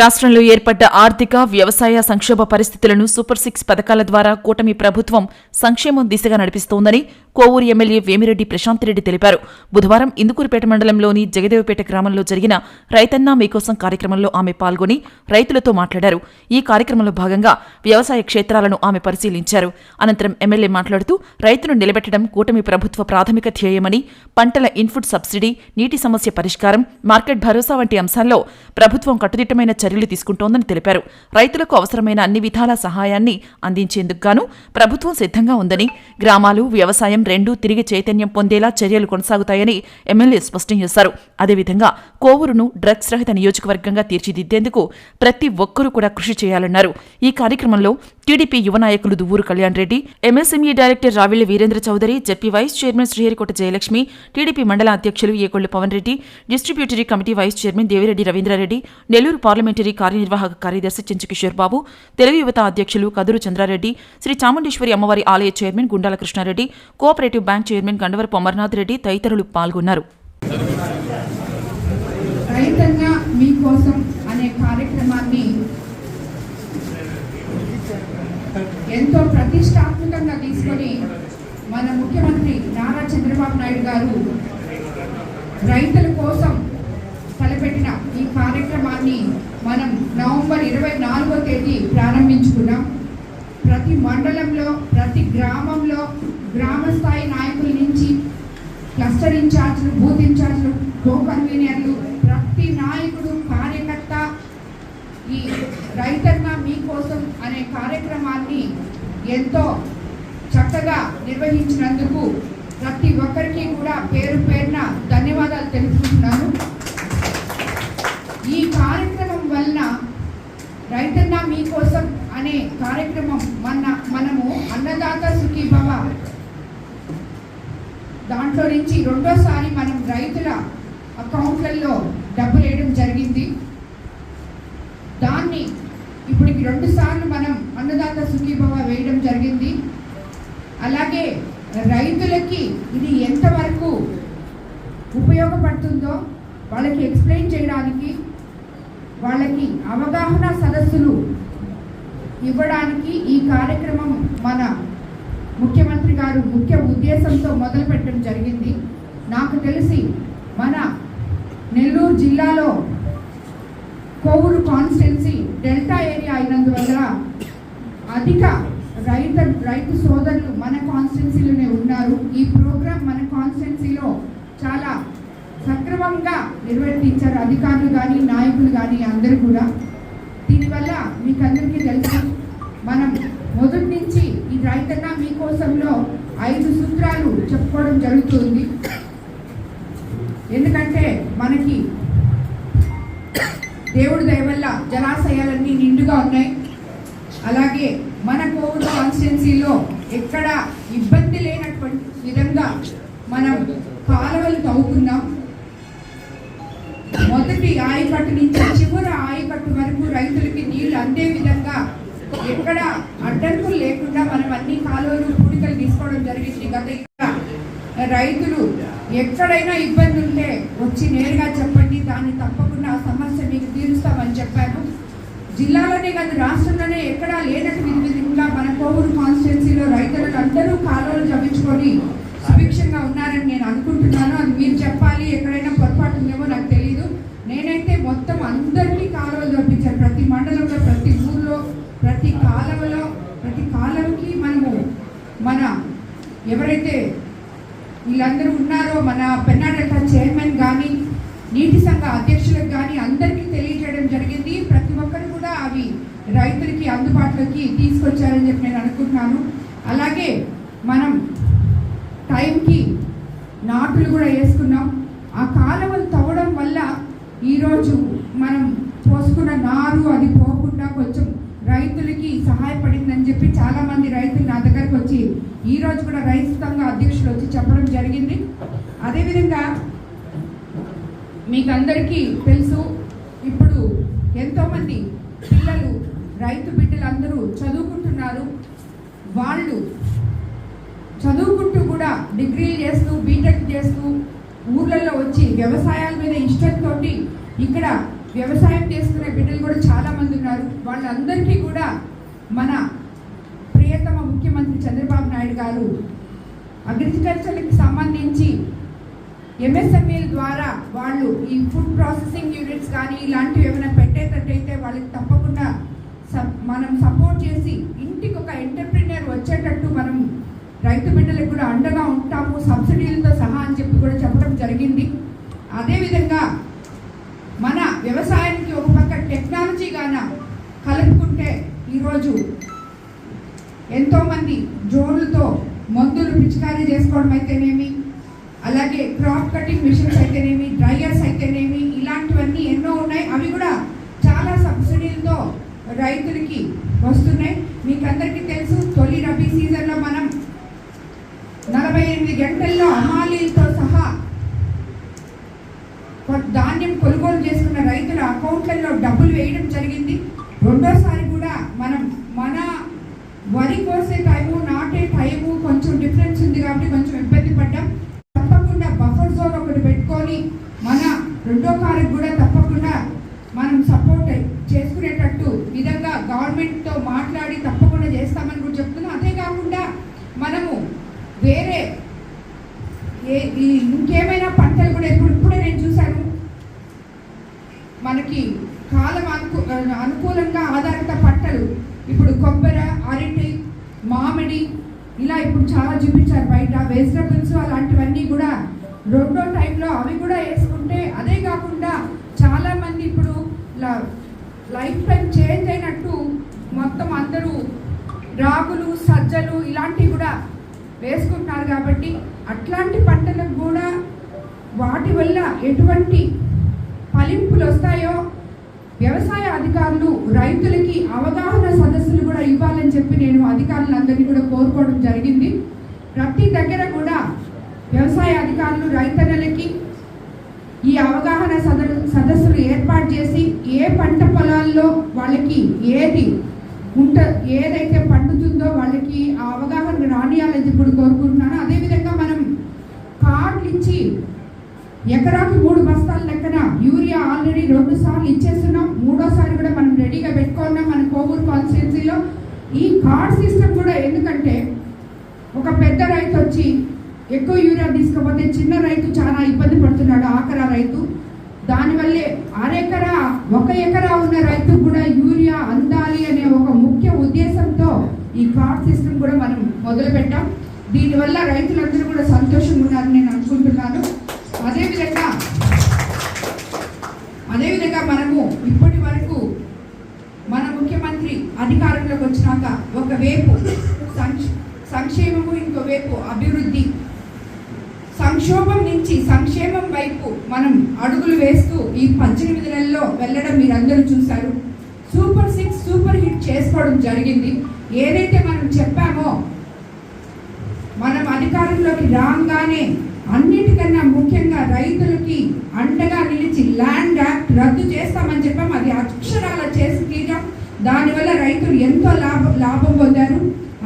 రాష్ట్రంలో ఏర్పడ్డ ఆర్థిక వ్యవసాయ సంక్షోభ పరిస్థితులను సూపర్ సిక్స్ పథకాల ద్వారా కూటమి ప్రభుత్వం సంక్షేమం దిశగా నడిపిస్తోందని కోవూరు ఎమ్మెల్యే వేమిరెడ్డి ప్రశాంతిరెడ్డి తెలిపారు. బుధవారం ఇందుకూరుపేట మండలంలోని జగదేవపేట గ్రామంలో జరిగిన రైతన్నా మీకోసం కార్యక్రమంలో ఆమె పాల్గొని రైతులతో మాట్లాడారు. ఈ కార్యక్రమంలో భాగంగా వ్యవసాయ క్షేత్రాలను ఆమె పరిశీలించారు. అనంతరం ఎమ్మెల్యే మాట్లాడుతూ రైతును నిలబెట్టడం కూటమి ప్రభుత్వ ప్రాథమిక ధ్యేయమని పంటల ఇన్పుట్ సబ్సిడీ నీటి సమస్య పరిష్కారం మార్కెట్ భరోసా వంటి అంశాల్లో ప్రభుత్వం కట్టుదిట్టమైన చర్యలు తీసుకుంటోందని తెలిపారు. రైతులకు అవసరమైన అన్ని విధాల సహాయాన్ని అందించేందుకు గాను ప్రభుత్వం సిద్ధంగా ఉందని గ్రామాలు వ్యవసాయం రెండూ తిరిగి చైతన్యం పొందేలా చర్యలు కొనసాగుతాయని ఎమ్మెల్యే స్పష్టం చేశారు. అదేవిధంగా కోవూరును డ్రగ్స్ రహిత నియోజకవర్గంగా తీర్చిదిద్దేందుకు ప్రతి ఒక్కరూ కూడా కృషి చేయాలన్నారు. ఈ కార్యక్రమంలో టీడీపీ యువ నాయకులు Duvvuru Kalyan Reddy MSME director Ravilla Veerendra Chowdary JP vice chairman Sriharikota Jayalakshmi TDP mandal అధ్యక్షులు Ekollu Pavan Reddy distributory committee vice chairman Devireddy Ravindrareddy Nellore parliamentary కార్యనిర్వాహక కార్యదర్శి చెంచుకిషోర్ బాబు తెలుగు యువత అధ్యక్షులు కదురు చంద్రారెడ్డి శ్రీ చాముండేశ్వరి అమ్మవారి ఆలయ chairman Gundala Krishnareddy cooperative bank chairman Gandavarapu Amarnath Reddy తదితరులు పాల్గొన్నారు. రైతన్న మీకోసం అనే కార్యక్రమాన్ని ఎంతో ప్రతిష్టాత్మకంగా తీసుకొని మన ముఖ్యమంత్రి నారా చంద్రబాబు నాయుడు గారు రైతుల కోసం తలపెట్టిన ఈ కార్యక్రమాన్ని మనం నవంబర్ ఇరవై నాలుగో తేదీ ప్రారంభించుకున్నాం. ప్రతి మండలంలో ప్రతి గ్రామంలో గ్రామ స్థాయి నాయకుల నుంచి క్లస్టర్ ఇన్ఛార్జ్లు బూత్ ఇన్ఛార్జ్లు కో కన్వీనర్లు ప్రతి నాయకుడు కార్యకర్త ఈ రైతన్న మీకోసం అనే కార్యక్రమాన్ని ఎంతో చక్కగా నిర్వహించినందుకు ప్రతి ఒక్కరికి కూడా పేరు పేరున ధన్యవాదాలు తెలుపుకుంటున్నాను. ఈ కార్యక్రమం వలన రైతన్న మీకోసం అనే కార్యక్రమం మన మనము అన్నదాత సుఖీభవ దాంట్లో నుంచి రెండోసారి మనం రైతుల అకౌంట్లలో డబ్బులు వేయడం జరిగింది. దాన్ని ఇప్పటికి రెండు సార్లు మనం అన్నదాత సుఖీభవ వేయడం జరిగింది. అలాగే రైతులకి ఇది ఎంతవరకు ఉపయోగపడుతుందో వాళ్ళకి ఎక్స్ప్లెయిన్ చేయడానికి వాళ్ళకి అవగాహన సదస్సులు ఇవ్వడానికి ఈ కార్యక్రమం మన ముఖ్యమంత్రి గారు ముఖ్య ఉద్దేశంతో మొదలుపెట్టడం జరిగింది. నాకు తెలిసి మన నెల్లూరు జిల్లాలో కోవూరు కాన్స్టిట్యున్సీ డెల్టా ఏరియా అయినందువల్ల అధిక రైతు రైతు సోదరులు మన కాన్స్టిట్యున్సీలోనే ఉన్నారు. ఈ ప్రోగ్రాం మన కాన్స్టిట్యున్సీలో చాలా సక్రమంగా నిర్వర్తించారు. అధికారులు కానీ నాయకులు కానీ అందరూ కూడా. దీనివల్ల మీకు అందరికీ తెలుసు మనం మొదటి నుంచి ఈ రైతన్న మీకోసంలో ఐదు సూత్రాలు చెప్పుకోవడం జరుగుతుంది. ఎందుకంటే మనకి దేవుడి దయవల్ల జలాశయాలన్నీ నిండుగా ఉన్నాయి. అలాగే మన కోవిడ్ కాన్స్టిట్యున్సీలో ఎక్కడ ఇబ్బంది లేనటువంటి విధంగా మనం కాలువలు తవ్వుకున్నాం. మొదటి ఆయకట్టు నుంచి చివరి ఆయకట్టు వరకు రైతులకి నీళ్ళు అందే విధంగా ఎక్కడ అడ్డంకులు లేకుండా మనం అన్ని కాలువలు పుడికలు తీసుకోవడం జరిగింది. గత రైతులు ఎక్కడైనా ఇబ్బంది ఉంటే వచ్చి నేరుగా చెప్పండి. దాన్ని తప్పకుండా ఆ సమస్య మీకు తీరుస్తామని చెప్పాను. జిల్లాలోనే కాదు రాష్ట్రంలోనే ఎక్కడా లేనట్టు విధంగా మన కోవూరు కాన్స్టిట్యున్సీలో రైతులకు అందరూ కాలువలు జపించుకొని సుభిక్షంగా ఉన్నారని నేను అనుకుంటున్నాను. అది మీరు చెప్పాలి ఎక్కడైనా పొరపాటు ఉందేమో నాకు తెలియదు నేనైతే మొత్తం అందరికీ కాలువలు జపించాను ప్రతి మండలంలో ప్రతి ఊర్లో ప్రతి కాలువలో ప్రతి కాలువకి మనము మన ఎవరైతే వీళ్ళందరూ ఉన్నారో. మన పెన్నాడట చైర్మన్ కానీ నీటి సంఘ అధ్యక్షులకు కానీ అందరికీ తెలియజేయడం జరిగింది. ప్రతి ఒక్కరు కూడా అవి రైతులకి అందుబాటులోకి తీసుకొచ్చారని చెప్పి నేను అనుకుంటున్నాను. అలాగే మనం టైంకి నాటులు కూడా వేసుకున్నాం. ఆ కాలువలు తవ్వడం వల్ల ఈరోజు మనం పోసుకున్న నారు అది పోకుండా కొంచెం రైతులకి సహాయపడిందని చెప్పి చాలామంది రైతులు నా దగ్గరకు వచ్చి ఈ రోజు కూడా రైతు సంఘ అధ్యక్షులు వచ్చి చెప్పడం జరిగింది. అదేవిధంగా మీకు అందరికీ తెలుసు ఇప్పుడు ఎంతోమంది పిల్లలు రైతు బిడ్డలందరూ చదువుకుంటున్నారు. వాళ్ళు చదువుకుంటూ కూడా డిగ్రీలు చేస్తూ బీటెక్ చేస్తూ ఊర్లలో వచ్చి వ్యవసాయాల మీద ఇష్టంతో ఇక్కడ వ్యవసాయం చేసుకునే బిడ్డలు కూడా చాలామంది ఉన్నారు. వాళ్ళందరికీ కూడా మన ప్రియతమ ముఖ్యమంత్రి చంద్రబాబు నాయుడు గారు అగ్రికల్చర్కి సంబంధించి ఎంఎస్ఎంఈల ద్వారా వాళ్ళు ఈ ఫుడ్ ప్రాసెసింగ్ యూనిట్స్ కానీ ఇలాంటివి ఏమైనా పెట్టేటట్టయితే వాళ్ళకి తప్పకుండా మనం సపోర్ట్ చేసి ఇంటికి ఒక ఎంటర్ప్రినర్ వచ్చేటట్టు మనం రైతు బిడ్డలకు కూడా అండగా ఉంటాము సబ్సిడీలతో సహా అని చెప్పి కూడా చెప్పడం జరిగింది. అదేవిధంగా మన వ్యవసాయానికి ఒక పక్క టెక్నాలజీ గాన కలుపుకుంటే ఈరోజు ఎంతోమంది డ్రోన్లతో మందులు పిచికారీ చేసుకోవడం అయితేనేమి అలాగే క్రాప్ కటింగ్ మిషన్స్ అయితేనేమి డ్రైయర్స్ అయితేనేమి ఇలాంటివన్నీ ఎన్నో ఉన్నాయి. అవి కూడా చాలా సబ్సిడీలతో రైతులకి వస్తున్నాయి. మీకు అందరికీ తెలుసు తొలి రబీ సీజన్లో మనం నలభై ఎనిమిది గంటల్లో అమాలీలతో సహా ధాన్యం కొనుగోలు చేసుకున్న రైతుల అకౌంట్లలో డబ్బులు వేయడం జరిగింది రెండోసారి కూడా మనం మన వరి కోసే టైము నాటే టైము కొంచెం డిఫరెన్స్ ఉంది కాబట్టి కొంచెం ఇబ్బంది పడ్డాం తప్పకుండా బఫర్ జోన్ ఒకటి పెట్టుకొని మన రెండో కారుకి కూడా తప్పకుండా మనం సపోర్ట్ చేసుకునేటట్టు విధంగా గవర్నమెంట్తో మాట్లాడి తప్పకుండా చేస్తామని కూడా చెప్తున్నాం అదే కాకుండా మనము వేరే ఏ ఈ ఇంకేమైనా పంటలు కూడా ఇప్పుడు ఇప్పుడే నేను చూశాను మనకి కాలం అనుకూ అనుకూలంగా ఆధారిత పంటలు ఇప్పుడు కొబ్బరి అరటి మామిడి ఇలా ఇప్పుడు చాలా చూపించారు బయట. వెజిటబుల్స్ అలాంటివన్నీ కూడా రెండో టైంలో అవి కూడా వేసుకుంటే అదే కాకుండా చాలామంది ఇప్పుడు లైఫ్ టైం చేంజ్ అయినట్టు మొత్తం అందరూ రాగులు సజ్జలు ఇలాంటివి కూడా వేసుకుంటున్నారు కాబట్టి అట్లాంటి పంటలకు కూడా వాటి వల్ల ఎటువంటి ఫలింపులు వస్తాయో వ్యవసాయ అధికారులు రైతులకి అవగాహన సదస్సులు కూడా ఇవ్వాలని చెప్పి నేను అధికారులందరినీ కూడా కోరుకోవడం జరిగింది. ప్రతి దగ్గర కూడా వ్యవసాయ అధికారులు రైతన్నలకి ఈ అవగాహన సద సదస్సులు ఏర్పాటు చేసి ఏ పంట పొలాల్లో వాళ్ళకి ఏది ఉంట ఏదైతే పండుతుందో వాళ్ళకి ఆ అవగాహన రానియాలని ఇప్పుడు కోరుకుంటున్నాను. అదేవిధంగా మనం కార్డులు ఇచ్చి ఎకరాకి మూడు బస్తాలు పక్కన యూరియా ఆల్రెడీ రెండు సార్లు ఇచ్చేస్తున్నాం. మూడోసారి కూడా మనం రెడీగా పెట్టుకున్నాం మన కోవూరు కాన్స్టిట్యున్సీలో. ఈ కార్డ్ సిస్టమ్ కూడా ఎందుకంటే ఒక పెద్ద రైతు వచ్చి ఎక్కువ యూరియా తీసుకపోతే చిన్న రైతు చాలా ఇబ్బంది పడుతున్నాడు ఆకరా రైతు. దానివల్లే అరెకరా ఒక ఎకరా ఉన్న రైతు కూడా యూరియా అందాలి అనే ఒక ముఖ్య ఉద్దేశంతో ఈ కార్డ్ సిస్టమ్ కూడా మనం మొదలుపెట్టాం దీనివల్ల రైతులందరూ కూడా సంతోషంగా ఉన్నారని నేను అనుకుంటున్నాను. అదేవిధంగా మనము ఇప్పటి వరకు మన ముఖ్యమంత్రి అధికారంలోకి వచ్చినాక ఒకవైపు సంక్ష- సంక్షేమము ఇంకోవైపు అభివృద్ధి. సంక్షోభం నుంచి సంక్షేమం వైపు మనం అడుగులు వేస్తూ ఈ పద్దెనిమిది నెలల్లో వెళ్ళడం మీరందరూ చూశారు. సూపర్ సిక్స్ సూపర్ హిట్ చేసుకోవడం జరిగింది. ఏదైతే మనం చెప్పామో మనం అధికారంలోకి రాగానే అన్నిటికన్నా ముఖ్యంగా రైతులకి అండగా నిలిచి ల్యాండ్ యాక్ట్ రద్దు చేస్తామని చెప్పాం. అది అక్షరాల చేసి తీయడం. దానివల్ల రైతులు ఎంతో లాభ లాభం పొందారు.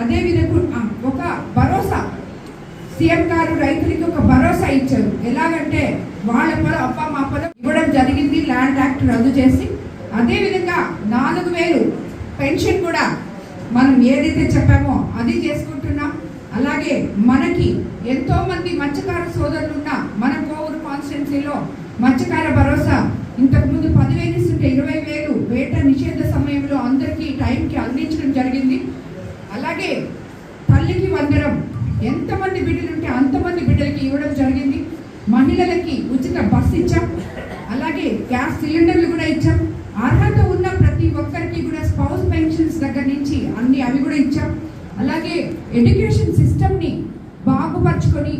అదేవిధంగా ఒక భరోసా. సీఎం గారు రైతులకి ఒక భరోసా ఇచ్చారు. ఎలాగంటే వాళ్ళ పొలం అప్ప మా పొలం ఇవ్వడం జరిగింది ల్యాండ్ యాక్ట్ రద్దు చేసి. అదేవిధంగా నాలుగు వేలు పెన్షన్ కూడా మనం ఏదైతే చెప్పామో అది చేసుకుంటున్నాం. అలాగే మనకి ఎంతో మంది మత్స్యకార సోదరులు ఉన్న మన కోవూరు కాన్స్టిట్యున్సీలో మత్స్యకార భరోసా ఇంతకుముందు పదివేలు ఇస్తుంటే ఇరవై వేలు వేట నిషేధ సమయంలో అందరికీ టైంకి అందించడం జరిగింది. అలాగే తల్లికి వందరం ఎంతమంది బిడ్డలు ఉంటే అంతమంది బిడ్డలకి ఇవ్వడం జరిగింది. మహిళలకి ఉచిత బస్ ఇచ్చాం. అలాగే గ్యాస్ సిలిండర్లు కూడా ఇచ్చాం. అర్హత ఉన్న ప్రతి ఒక్కరికి కూడా స్పౌస్ పెన్షన్స్ దగ్గర నుంచి అన్ని అవి కూడా ఇచ్చాం. అలాగే ఎడ్యుకేషన్ సిస్టమ్ని బాగుపరుచుకొని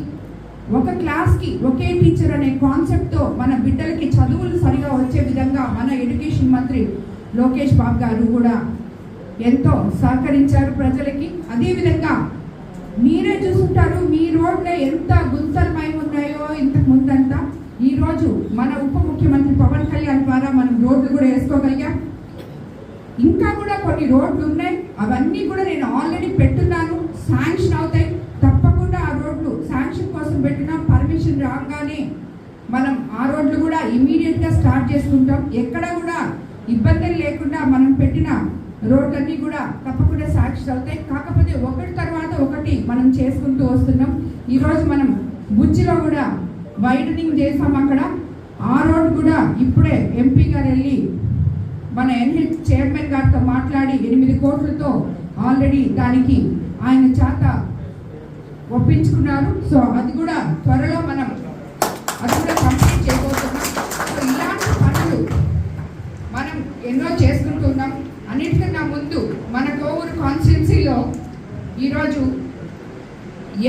ఒక క్లాస్కి ఒకే టీచర్ అనే కాన్సెప్ట్తో మన బిడ్డలకి చదువులు సరిగా వచ్చే విధంగా మన ఎడ్యుకేషన్ మంత్రి లోకేష్ బాబు గారు కూడా ఎంతో సహకరించారు ప్రజలకి. అదేవిధంగా మీరే చూసుంటారు మీ రోడ్లో ఎంత గుంతలమై ఉన్నాయో ఇంతకు ముందంతా. ఈరోజు మన ఉప ముఖ్యమంత్రి పవన్ కళ్యాణ్ ద్వారా మనం రోడ్లు కూడా వేసుకోగలిగాం. ఇంకా కూడా కొన్ని రోడ్లు ఉన్నాయి. అవన్నీ కూడా నేను ఆల్రెడీ పెట్టున్నాను. శాంక్షన్ అవుతాయి. తప్పకుండా ఆ రోడ్లు శాంక్షన్ కోసం పెట్టిన పర్మిషన్ రాగానే మనం ఆ రోడ్లు కూడా ఇమీడియట్గా స్టార్ట్ చేసుకుంటాం. ఎక్కడ కూడా ఇబ్బందులు లేకుండా మనం పెట్టిన రోడ్లన్నీ కూడా తప్పకుండా సాక్షి అవుతాయి. కాకపోతే ఒకటి తర్వాత ఒకటి మనం చేసుకుంటూ వస్తున్నాం. ఈరోజు మనం బుచ్చిలో కూడా వైడనింగ్ చేసాం అక్కడ. ఆ రోడ్ కూడా ఇప్పుడే ఎంపీ గారు వెళ్ళి మన ఎన్హెచ్ చైర్మన్ గారితో మాట్లాడి ఎనిమిది కోట్లతో ఆల్రెడీ దానికి ఆయన చేత ఒప్పించుకున్నారు. సో అది కూడా త్వరలో మనం అది కూడా కంప్లీట్ చేయబోతున్నాం. సో ఇలాంటి పనులు మనం ఎన్నో చేసుకుంటున్నాం. అన్నిటికన్నా ముందు మన కోవూరు కాన్స్టిట్యున్సీలో ఈరోజు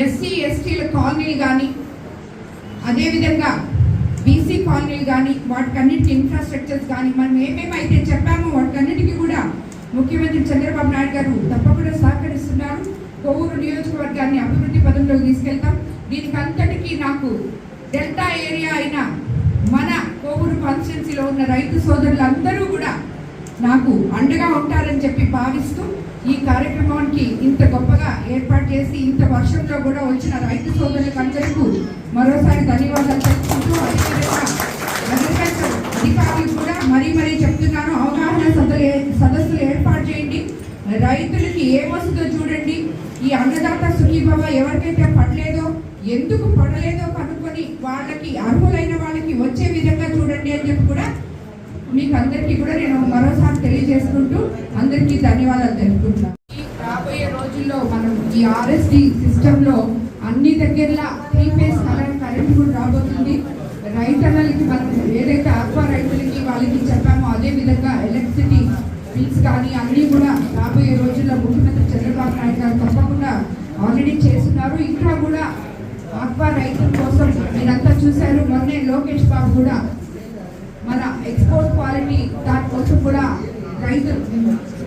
ఎస్సీ ఎస్టీల కాలనీలు కానీ అదేవిధంగా బీసీ కాలనీలు కానీ వాటికన్నిటికీ ఇన్ఫ్రాస్ట్రక్చర్స్ కానీ మనం ఏమేమైతే చెప్పామో వాటికన్నిటికీ కూడా ముఖ్యమంత్రి చంద్రబాబు నాయుడు గారు తప్పకుండా సహకరిస్తున్నారు. కొవ్వూరు నియోజకవర్గాన్ని అభివృద్ధి పదంలోకి తీసుకెళ్తాం. దీనికి అంతటికీ నాకు డెల్టా ఏరియా అయిన మన కోవూరు కాన్స్టిట్యున్సీలో ఉన్న రైతు సోదరులందరూ కూడా నాకు అండగా ఉంటారని చెప్పి భావిస్తూ ఈ కార్యక్రమానికి ఇంత గొప్పగా ఏర్పాటు చేసి ఇంత వర్షంలో కూడా వచ్చిన రైతు సోదరులకు అందరికీ మరోసారి ధన్యవాదాలు తెలుసుకుంటూ అధికారులకు కూడా మరీ మరీ చెప్తున్నాను అవగాహన సదస్సులు ఏర్పాటు చేయండి రైతులకి ఏమొస్తుందో చూడండి? ఈ అన్నదాత సుఖీభవ ఎవరికైతే పడలేదో ఎందుకు పడలేదో కనుక్కొని వాళ్ళకి అర్హులైన వాళ్ళకి వచ్చే విధంగా చూడండి అని చెప్పి కూడా మీకు అందరికీ కూడా నేను మరోసారి తెలియజేసుకుంటూ అందరికీ ధన్యవాదాలు తెలుపుకుంటున్నాను. ఈ రాబోయే రోజుల్లో మనం ఈ ఆర్ఎస్డి సిస్టంలో అన్ని దగ్గరలా త్రీ ఫేస్ కరెంట్ కూడా రాబోతుంది. రైతన్నలకి మనం ఏదైతే ఆక్వా రైతులకి వాళ్ళకి చెప్పామో అదే విధంగా ఎలక్ట్రిసిటీ బిల్స్ కానీ అన్నీ కూడా రాబోయే రోజుల్లో ముఖ్యమంత్రి చంద్రబాబు నాయుడు గారు తప్పకుండా ఆల్రెడీ చేస్తున్నారు. ఇంకా కూడా ఆక్వా రైతుల కోసం మీరంతా చూశారు. మొన్నే లోకేష్ బాబు కూడా మన ఎక్స్పోర్ట్ క్వాలిటీ దానికోసం కూడా రైతులు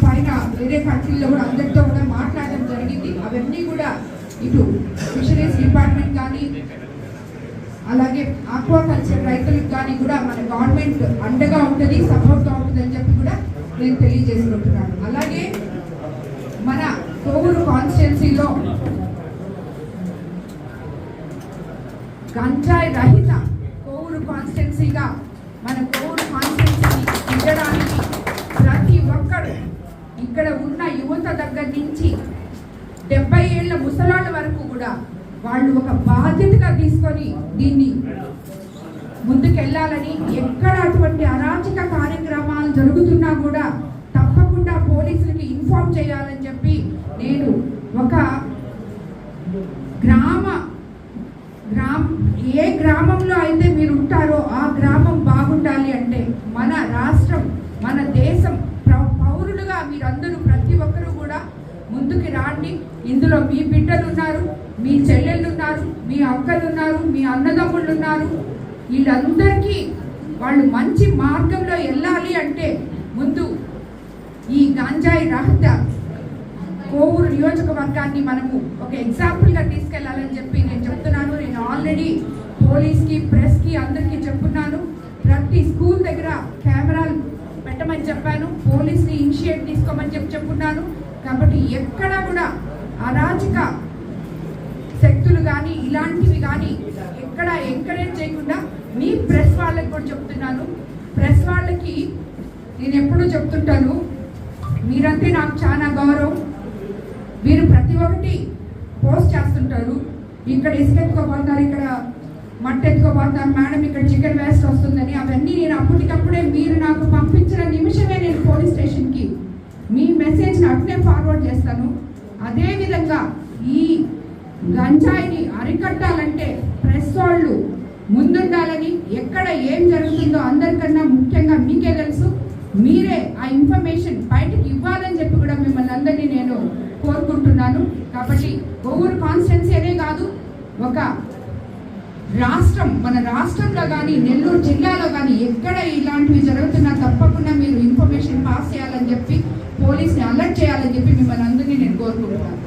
పైన వేరే కంట్రీలో కూడా అందరితో కూడా మాట్లాడడం జరిగింది. అవన్నీ కూడా ఇటు ఫిషరీస్ డిపార్ట్మెంట్ కానీ అలాగే ఆక్వాకల్చర్ రైతులకు కానీ కూడా మన గవర్నమెంట్ అండగా ఉంటుంది సపోర్ట్గా ఉంటుంది అని చెప్పి కూడా నేను తెలియజేసుకుంటున్నాను. అలాగే మన కోవూరు కాన్స్టిట్యున్సీలో గంజాయి రహిత కోవూరు కాన్స్టిట్యున్సీగా మన కోవూరు కాన్స్టిట్యున్సీని ఇవ్వడానికి ప్రతి ఒక్కరు ఇక్కడ ఉన్న యువత దగ్గర నుంచి డెబ్బై ఏళ్ళ ముసలాళ్ళ వరకు కూడా వాళ్ళు ఒక బాధ్యతగా తీసుకొని దీన్ని ముందుకెళ్ళాలని ఎక్కడ అటువంటి అరాచక కార్యక్రమాలు జరుగుతున్నా కూడా తప్పకుండా పోలీసులకి ఇన్ఫార్మ్ చేయాలని చెప్పి నేను ఒక గ్రామ గ్రామ ఏ గ్రామంలో అయితే మీరు ఉంటారో ఆ గ్రామం బాగుండాలి అంటే మన రాష్ట్రం మన దేశం పౌరులుగా మీరందరూ ప్రతి ఒక్కరూ కూడా ముందుకి రాండి. ఇందులో మీ బిడ్డలు ఉన్నారు. మీ చెల్లెళ్ళు ఉన్నారు మీ అక్కలు ఉన్నారు మీ అన్నదమ్ముళ్ళు ఉన్నారు వీళ్ళందరికీ వాళ్ళు మంచి మార్గంలో వెళ్ళాలి అంటే ముందు ఈ గాంజాయి రహిత కోవూరు నియోజకవర్గాన్ని మనము ఒక ఎగ్జాంపుల్గా తీసుకెళ్ళాలని చెప్పి నేను చెప్తున్నాను. నేను ఆల్రెడీ పోలీస్కి ప్రెస్కి అందరికీ చెప్తున్నాను. ప్రతి స్కూల్ దగ్గర కెమెరాలు పెట్టమని చెప్పాను. పోలీస్ని ఇనిషియేట్ తీసుకోమని చెప్పి చెప్పున్నాను కాబట్టి ఎక్కడ కూడా అరాచక శక్తులు కానీ ఇలాంటివి కానీ ఎక్కడ ఎంకరేజ్ చేయకుండా మీ ప్రెస్ వాళ్ళకి కూడా చెప్తున్నాను. ప్రెస్ వాళ్ళకి నేను ఎప్పుడూ చెప్తుంటాను మీరంటే నాకు చాలా గౌరవం. మీరు ప్రతి ఒక్కటి పోస్ట్ చేస్తుంటారు. ఇక్కడ ఇసుక ఎత్తుకోపోతున్నారు ఇక్కడ మట్టి ఎత్తుకోబోతున్నారు మేడం ఇక్కడ చికెన్ వేస్ట్ వస్తుందని అవన్నీ నేను అప్పటికప్పుడే మీరు నాకు పంపించిన నిమిషమే నేను పోలీస్ స్టేషన్కి. మీ మెసేజ్ని అట్నే ఫార్వర్డ్ చేస్తాను. అదేవిధంగా ఈ గంజాయిని అరికట్టాలంటే ప్రెస్ వాళ్ళు ముందుండాలని ఎక్కడ ఏం జరుగుతుందో అందరికన్నా ముఖ్యంగా మీకే తెలుసు. మీరే ఆ ఇన్ఫర్మేషన్ బయటకు ఇవ్వాలని చెప్పి కూడా మిమ్మల్ని అందరినీ నేను కోరుకుంటున్నాను. కాబట్టి ఒవ్వూరు కాన్స్టిట్యున్సీ అనే కాదు ఒక రాష్ట్రం మన రాష్ట్రంలో కానీ నెల్లూరు జిల్లాలో కానీ ఎక్కడ ఇలాంటివి జరుగుతున్నా తప్పకుండా మీరు ఇన్ఫర్మేషన్ పాస్ చేయాలని చెప్పి పోలీస్ని అలర్ట్ చేయాలని చెప్పి మిమ్మల్ని అందరినీ నేను కోరుకుంటున్నాను.